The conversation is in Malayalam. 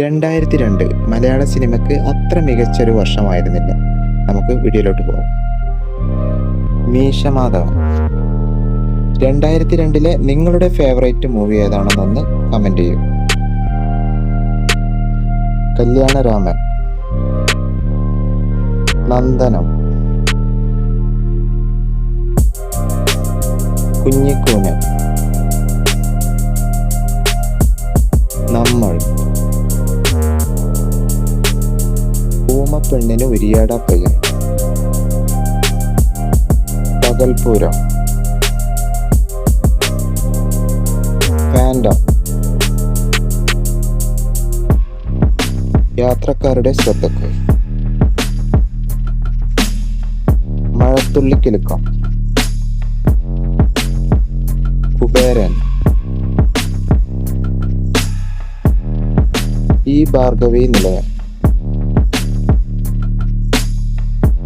രണ്ടായിരത്തി രണ്ട് മലയാള സിനിമയ്ക്ക് അത്ര മികച്ചൊരു വർഷമായിരുന്നില്ല. നമുക്ക് വീഡിയോയിലോട്ട് പോകാം മീശമാധവൻ. രണ്ടായിരത്തി രണ്ടിലെ നിങ്ങളുടെ ഫേവറേറ്റ് മൂവി ഏതാണെന്നൊന്ന് കമന്റ് ചെയ്യൂ. കല്യാണരാമൻ. നന്ദനം. കുഞ്ഞിക്കൂമൻ നമ്മൾ. ഊമപ്പെണ്ണിന് ഉരിയാട പയ്യൻ. പകൽപൂരം ഫാൻഡം യാത്രക്കാരുടെ ശ്രദ്ധക്ക്. മഴത്തുള്ളിക്കിലുക്കം കുബേരൻ. ഈ ഭാർഗവി നിലയം